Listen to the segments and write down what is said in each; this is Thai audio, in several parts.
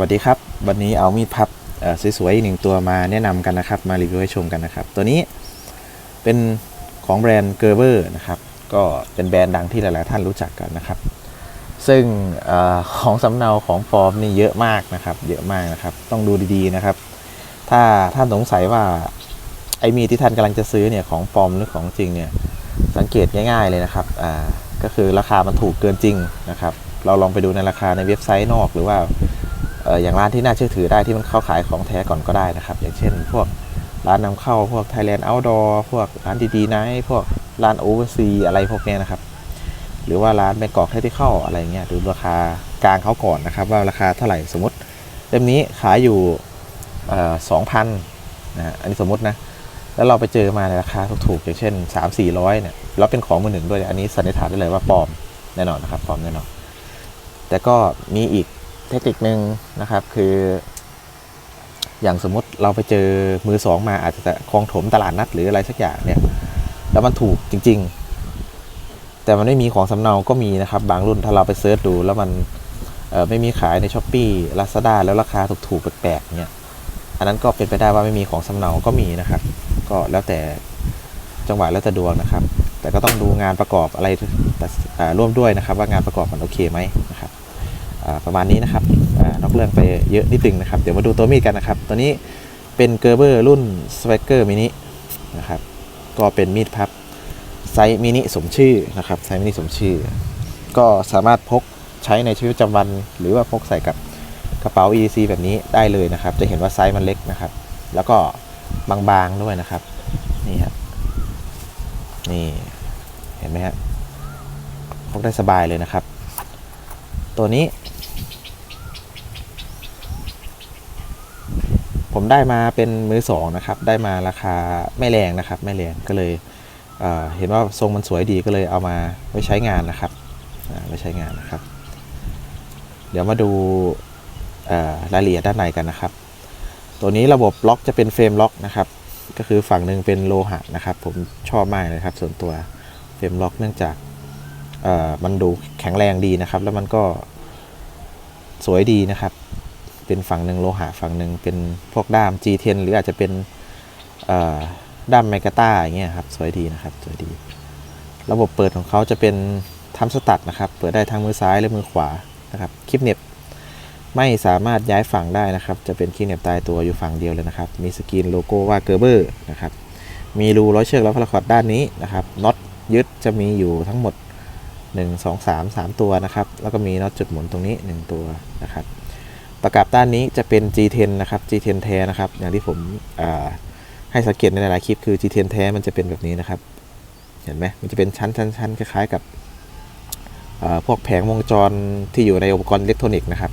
วัสดีครับ วันนี้เอามีดพับสวยๆหนึ่งตัวมาแนะนำกันนะครับ มารีวิวให้ชมกันนะครับ ตัวนี้เป็นของแบรนด์เกอร์เบอร์นะครับ ก็เป็นแบรนด์ดังที่หลายๆท่านรู้จักกันนะครับ ซึ่งอของสำเนาของปลอมนี่เยอะมากนะครับ เยอะมากนะครับ ต้องดูดีๆนะครับ ถ้าท่านสงสัยว่าไอ้มีดที่ท่านกำลังจะซื้อเนี่ยของปลอมหรือของจริงเนี่ยสังเกตง่าย ๆเลยนะครับก็คือราคามันถูกเกินจริงนะครับ เราลองไปดูในราคาในเว็บไซต์นอกหรือว่า อ่ออย่างร้านที่น่าเชื่อถือได้ที่มันเข้าขายของแท้ก่อนก็ได้นะครับ อย่างเช่น พวกร้านนำเข้าพวก Thailand Outdoor พวกร้านดีๆไนพวกร้านโอเวอร์ซีอะไรพวกเนี้ยนะครับ หรือว่าร้านแบงกอกแคที่เข้าอะไรเงี้ยดูราคากลางเขาก่อนนะครับ ว่าราคาเท่าไหร่สมมติเล่มนี้ขายอยู่สองพันนะฮะอันนี้สมมตินะ แล้วเราไปเจอมาในราคาถูกๆอย่างเช่น 3 4 0 0เนี่ยแล้วเป็นของมือหนึ่งด้วย อันนี้สันนิษฐานได้เลยว่าปลอมแน่นอนนะครับปลอมแน่นอน แต่ก็มีอีก เทคนิคหนึ่งนะครับ คือ อย่างสมมติเราไปเจอมือสองมาอาจจะคลองถมตลาดนัดหรืออะไรสักอย่างเนี่ย แล้วมันถูกจริง ๆ แต่มันไม่มีของสำเนาก็มีนะครับ บางรุ่นถ้าเราไปเซิร์ชดู แล้วมันไม่มีขายในช้อปปี้ลาซาด้าแล้วราคาถูกๆแปลกๆเนี่ยอันนั้นก็เป็นไปได้ว่าไม่มีของสำเนาก็มีนะครับ ก็แล้วแต่จังหวะแล้วแต่ดวงนะครับ แต่ก็ต้องดูงานประกอบอะไรแต่ร่วมด้วยนะครับ ว่างานประกอบมันโอเคไหมนะครับ ประมาณนี้นะครับอนอกเรื่องไปเยอะนิดนึงนะครับ เดี๋ยวมาดูตัวมีดกันนะครับ ตัวนี้เป็นเกอร์เบอร์รุ่น s w a g g e r Mini นะครับ ก็เป็นมีดพับไซส์มินิสมชื่อนะครับไซส์มินิสมชื่อ ก็สามารถพกใช้ในชีวิตประจำวัน หรือว่าพกใส่กับกระเป๋า EDC แบบนี้ได้เลยนะครับ จะเห็นว่าไซส์มันเล็กนะครับ แล้วก็บางๆด้วยนะครับ นี่ครับนี่เห็นไหมครับพกได้สบายเลยนะครับ ตัวนี้ ผมได้มาเป็นมือสองนะครับ ได้มาราคาไม่แรงนะครับ ไม่แรงก็เลยเเห็นว่าทรงมันสวยดีก็เลยเอามาไว้ใช้งานนะครับไว้ใช้งานนะครับ เดี๋ยวมาดูรายละเอียดด้านในกันนะครับ ตัวนี้ระบบล็อกจะเป็นเฟรมล็อกนะครับ ก็คือฝั่งหนึ่งเป็นโลหะนะครับ ผมชอบมากเลยครับ ส่วนตัวเฟรมล็อกเนื่องจากมันดูแข็งแรงดีนะครับ แล้วมันก็สวยดีนะครับ เป็นฝั่งหนึ่งโลหะฝั่งหนึ่งเป็นพวกด้าม G10 หรืออาจจะเป็นด้ามไมกาต้าอย่างเงี้ยครับสวยดีนะครับสวยดี ระบบเปิดของเขาจะเป็นทัมสตัดนะครับ เปิดได้ทั้งมือซ้ายและมือขวานะครับคลิปเน็บไม่สามารถย้ายฝั่งได้นะครับ จะเป็นคีย์เน็บตายตัวอยู่ฝั่งเดียวเลยนะครับ มีสกรีนโลโก้ว่าเกอร์เบอร์นะครับมีรูร้อยเชือกและพาราคอร์ดด้านนี้นะครับน็อตยึดจะมีอยู่ทั้งหมด 1 2 3 3 ตัวนะครับ แล้วก็มีน็อตจุดหมุนตรงนี้ 1 ตัวนะครับ ประกับด้านนี้จะเป็น G10 นะครับ G10 แท้นะครับ อย่างที่ผมให้สังเกตในหลายๆคลิปคือ G10 แท้มันจะเป็นแบบนี้นะครับ เห็นไหมมันจะเป็นชั้นชั้นชั้นคล้ายๆกับพวกแผงวงจรที่อยู่ในอุปกรณ์อิเล็กทรอนิกส์นะครับ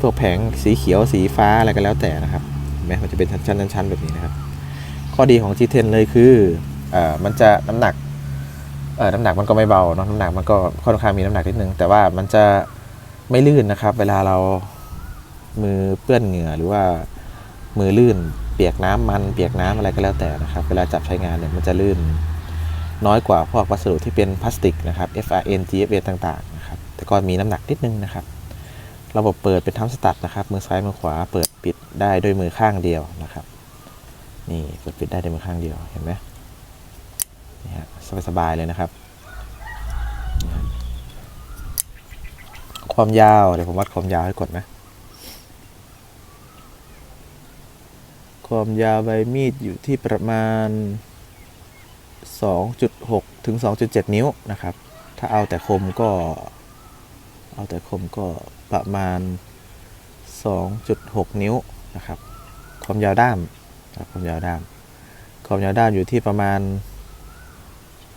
พวกแผงสีเขียวสีฟ้าอะไรก็แล้วแต่นะครับเห็นไหมมันจะเป็นชั้นๆชั้นๆแบบนี้นะครับ ข้อดีของ G10 เลยคืออมันจะน้ำหนักน้ำหนักมันก็ไม่เบาเนาะน้ำหนักมันก็ค่อนข้างมีน้ำหนักนิดนึงแต่ว่ามันจะไม่ลื่นนะครับ เวลาเรา มือเปื้อนเหงื่อหรือว่ามือลื่นเปียกน้ำมันเปียกน้ำอะไรก็แล้วแต่นะครับ เวลาจับใช้งานเนี่ยมันจะลื่นน้อยกว่าพวกวัสดุที่เป็นพลาสติกนะครับ FRN GFA ต่างๆนะครับแต่ก็มีน้ำหนักนิดนึงนะครับ ระบบเปิดเป็นทั้มสตัดนะครับ มือซ้ายมือขวาเปิดปิดได้ด้วยมือข้างเดียวนะครับ นี่เปิดปิดได้ด้วยมือข้างเดียวเห็นไหมนี่ฮะสบายๆเลยนะครับ ความยาวเดี๋ยวผมวัดความยาวให้กดนะ ความยาวใบมีดอยู่ที่ประมาณ 2.6 ถึง 2.7 นิ้วนะครับ ถ้าเอาแต่คมก็ เอาแต่คมก็ประมาณ 2.6 นิ้วนะครับ ความยาวด้ามครับความยาวด้าม ความยาวด้ามอยู่ที่ประมาณ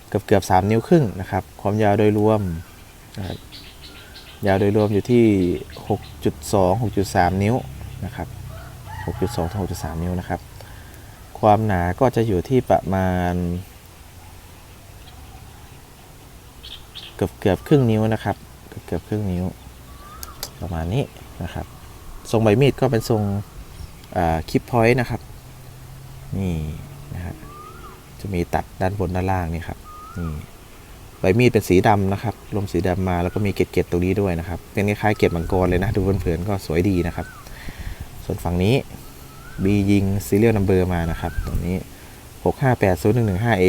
เกือบเกือบ3นิ้วครึ่งนะครับ ความยาวโดยรวมยาวโดยรวมอยู่ที่ 6.2 6.3 นิ้วนะครับ 6.2ถึง6.3 นิ้วนะครับ ความหนาก็จะอยู่ที่ประมาณ เกือบเกือบครึ่งนิ้วนะครับ เกือบเกือบครึ่งนิ้ว ประมาณนี้นะครับ ทรงใบมีดก็เป็นทรงคลิปพอยต์นะครับ นี่นะฮะจะมีตัดด้านบนด้านล่างนี่ครับ นี่ใบมีดเป็นสีดำนะครับ ลมสีดำมาแล้วก็มีเกล็ดๆตรงนี้ด้วยนะครับ เป็นคล้ายๆเกล็ดมังกรเลยนะ ดูเพลินๆก็สวยดีนะครับ ส่วนฝั่งนี้ B ยิง serial number มานะครับ ตรงนี้ 6580115A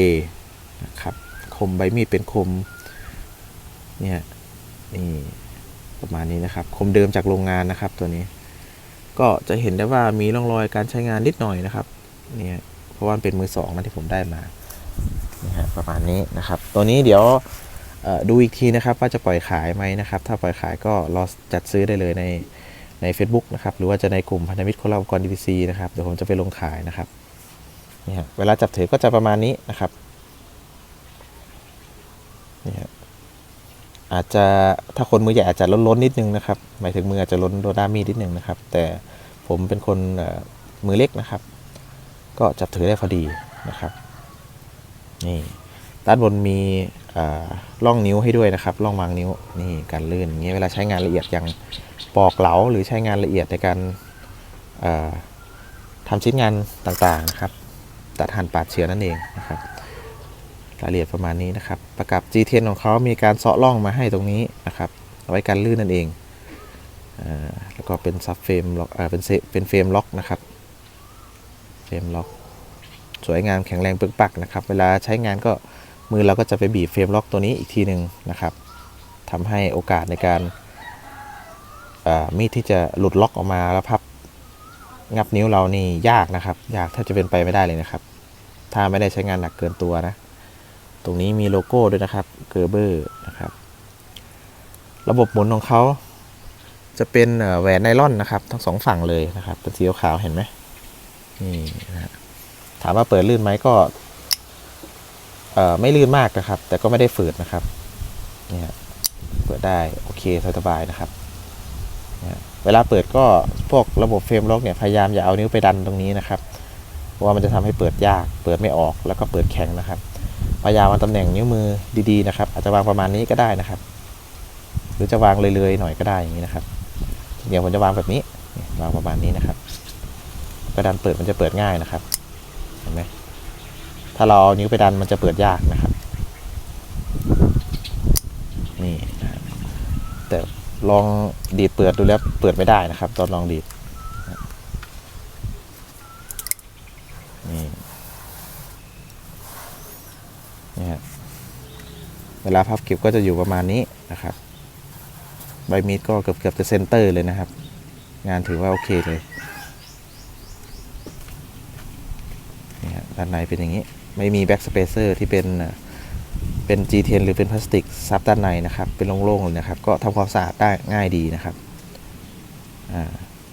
นะครับ คมใบมีดเป็นคม เนี่ย นี่ ประมาณนี้นะครับ คมเดิมจากโรงงานนะครับตัวนี้ ก็จะเห็นได้ว่ามีร่องรอยการใช้งานนิดหน่อยนะครับ เนี่ย เพราะว่ามันเป็นมือสองนะที่ผมได้มานี่ฮะประมาณนี้นะครับ ตัวนี้เดี๋ยวดูอีกทีนะครับว่าจะปล่อยขายไหมนะครับ ถ้าปล่อยขายก็รอจัดซื้อได้เลยใน ใน Facebook นะครับ หรือว่าจะในกลุ่มพันธมิตรคนรักอุปกรณ์ DVC นะครับ เดี๋ยวผมจะไปลงขายนะครับนี่ฮะเวลาจับถือก็จะประมาณนี้นะครับนี่ฮะอาจจะถ้าคนมือใหญ่อาจจะล้นๆนิดนึงนะครับ หมายถึงมืออาจจะล้นโดด้ามีดนิดนึงนะครับ แต่ผมเป็นคนมือเล็กนะครับ ก็จับถือได้พอดีนะครับนี่ด้านบนมีอ่าร่องนิ้วให้ด้วยนะครับร่องวางนิ้วนี่การลื่นอย่างเงี้ยเวลาใช้งานละเอียดย่าง ปอกเหลาหรือใช้งานละเอียดในการาทำชิ้นงานต่างๆนะครับตัดหั่นปาดเฉือนั่นเองนะครับรายละเอียดประมาณนี้นะครับ ประกับ G10 ของเขามีการเซาะร่องมาให้ตรงนี้นะครับเอาไว้กันลื่นนั่นเองอแล้วก็เป็นซับเฟรมล็อกเป็นเซเป็นเฟรมล็อกนะครับเฟรมล็อกสวยงามแข็งแรงปึกปักนะครับ เวลาใช้งานก็มือเราก็จะไปบีบเฟรมล็อกตัวนี้อีกทีหนึ่งนะครับทำให้โอกาสในการ มีดที่จะหลุดล็อกออกมาแล้วพับงับนิ้วเรานี่ยากนะครับ ยากแทบจะเป็นไปไม่ได้เลยนะครับ ถ้าไม่ได้ใช้งานหนักเกินตัวนะ ตรงนี้มีโลโก้ด้วยนะครับเกอร์เบอร์นะครับ ระบบหมุนของเขาจะเป็นแหวนไนล่อนนะครับ ทั้งสองฝั่งเลยนะครับเป็นสีขาวเห็นไหมนี่นะถามว่าเปิดลื่นไหมก็ไม่ลื่นมากนะครับ แต่ก็ไม่ได้ฝืดนะครับเนี่ยเปิดได้โอเคสบายๆนะครับ เนี่ยเวลาเปิดก็พวกระบบเฟรมล็อกเนี่ยพยายามอย่าเอานิ้วไปดันตรงนี้นะครับเพราะว่ามันจะทำให้เปิดยากเปิดไม่ออกแล้วก็เปิดแข็งนะครับพยายามวางตำแหน่งนิ้วมือดีๆนะครับ อาจจะวางประมาณนี้ก็ได้นะครับ หรือจะวางเลยๆหน่อยก็ได้อย่างนี้นะครับ เดี๋ยวผมจะวางแบบนี้วางประมาณนี้นะครับกระดานเปิดมันจะเปิดง่ายนะครับเห็นไหมถ้าเราเอานิ้วไปดันมันจะเปิดยากนะครับ นี่นะครับแต่ ลองดีดเปิดดูแล้วเปิดไม่ได้นะครับ ตอนลองดีดนี่นี่ฮะเวลาพับเก็บก็จะอยู่ประมาณนี้นะครับ ใบมีดก็เกือบเกือบจะเซนเตอร์เลยนะครับ งานถือว่าโอเคเลยนี่ฮะด้านในเป็นอย่างนี้ ไม่มีแบ็กสเปเซอร์ที่เป็น เป็น G10 หรือเป็นพลาสติกซับด้านในนะครับ เป็นโล่งๆเลยนะครับ ก็ทำความสะอาดได้ง่ายดีนะครับ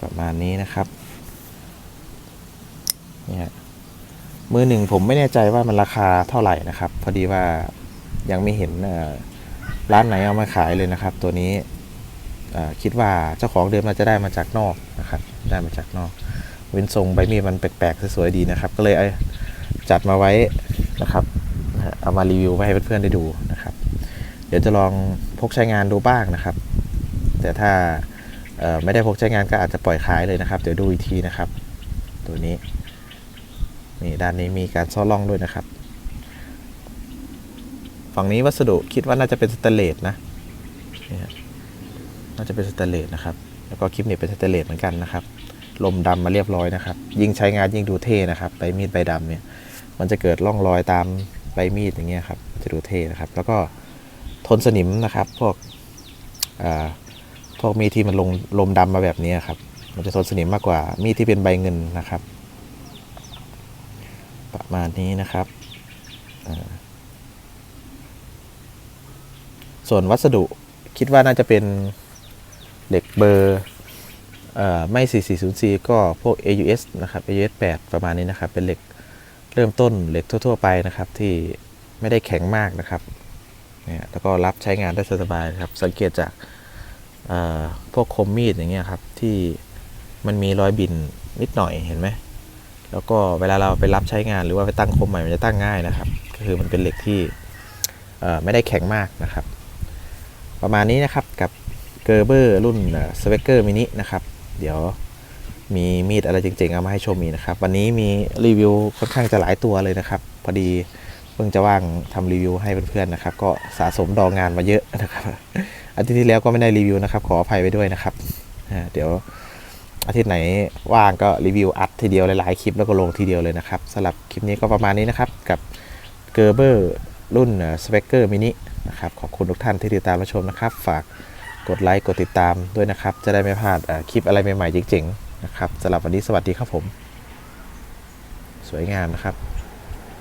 ประมาณนี้นะครับนี่ฮะมือหนึ่งผมไม่แน่ใจว่ามันราคาเท่าไหร่นะครับ พอดีว่ายังไม่เห็นร้านไหนเอามาขายเลยนะครับ ตัวนี้คิดว่าเจ้าของเดิมน่าจะได้มาจากนอกนะครับ ได้มาจากนอกเป็นทรงใบมีดมันแปลกๆสวยๆดีนะครับ ก็เลยจัดมาไว้นะครับะเอามารีวิวไว้ให้เพื่อนๆได้ดูนะครับ เดี๋ยวจะลองพกใช้งานดูบ้างนะครับ แต่ถ้าไม่ได้พกใช้งานก็อาจจะปล่อยขายเลยนะครับ เดี๋ยวดูอีกทีนะครับ ตัวนี้นี่ด้านนี้มีการซ่อนร่องด้วยนะครับ ฝั่งนี้วัสดุคิดว่าน่าจะเป็นสแตเลสนะนี่ฮะน่าจะเป็นสแตเลสนะครับ แล้วก็คลิปนี้เป็นสแตเลสเหมือนกันนะครับ ลมดำมาเรียบร้อยนะครับ ยิ่งใช้งานยิ่งดูเท่นะครับใบมีดใบดำเนี่ย มันจะเกิดร่องรอยตาม ใบมีดอย่างเงี้ยครับจะดูเท่นะครับ แล้วก็ทนสนิมนะครับ พวกพวกมีดที่มันลงลมดำมาแบบนี้ครับ มันจะทนสนิมมากกว่ามีดที่เป็นใบเงินนะครับ ประมาณนี้นะครับส่วนวัสดุคิดว่าน่าจะเป็นเหล็กเบอร์เอ่อไม่ 440C ก็พวก AUS นะครับ AUS 8 ประมาณนี้นะครับ เป็นเหล็ก เริ่มต้นเหล็กทั่ว ๆ ไปนะครับที่ไม่ได้แข็งมากนะครับเนี่ยแล้วก็รับใช้งานได้สบายๆครับ สังเกตจากพวกคมมีดอย่างเงี้ยครับที่มันมีรอยบินนิดหน่อยเห็นไหมแล้วก็เวลาเราไปรับใช้งานหรือว่าไปตั้งคมใหม่มันจะตั้งง่ายนะครับ ก็คือมันเป็นเหล็กที่ไม่ได้แข็งมากนะครับ ประมาณนี้นะครับกับเกอร์เบอร์รุ่นสเวกเกอร์มินินะครับ เดี๋ยว มีมีดอะไรจริงๆเอามาให้ชมอีกนะครับ วันนี้มีรีวิวค่อนข้างจะหลายตัวเลยนะครับ พอดีเพิ่งจะว่างทำรีวิวให้เพื่อนๆนะครับ ก็สะสมดองงานมาเยอะนะครับอาทิตย์ที่แล้วก็ไม่ได้รีวิวนะครับ ขออภัยไปด้วยนะครับเดี๋ยวอาทิตย์ไหนว่างก็รีวิวอัดทีเดียวหลายๆคลิปแล้วก็ลงทีเดียวเลยนะครับสำหรับคลิปนี้ก็ประมาณนี้นะครับกับเกอร์เบอร์รุ่นสเปกเกอร์มินินะครับขอบคุณทุกท่านที่ติดตามรับชมนะครับ ฝากกดไลค์กดติดตามด้วยนะครับ จะได้ไม่พลาดคลิปอะไรใหม่ๆเจ๋งๆ นะครับสำหรับวันนี้สวัสดีครับผม สวยงามนะครับ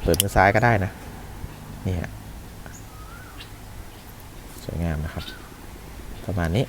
เปิดมือซ้ายก็ได้นะ นี่ฮะ สวยงามนะครับ ประมาณนี้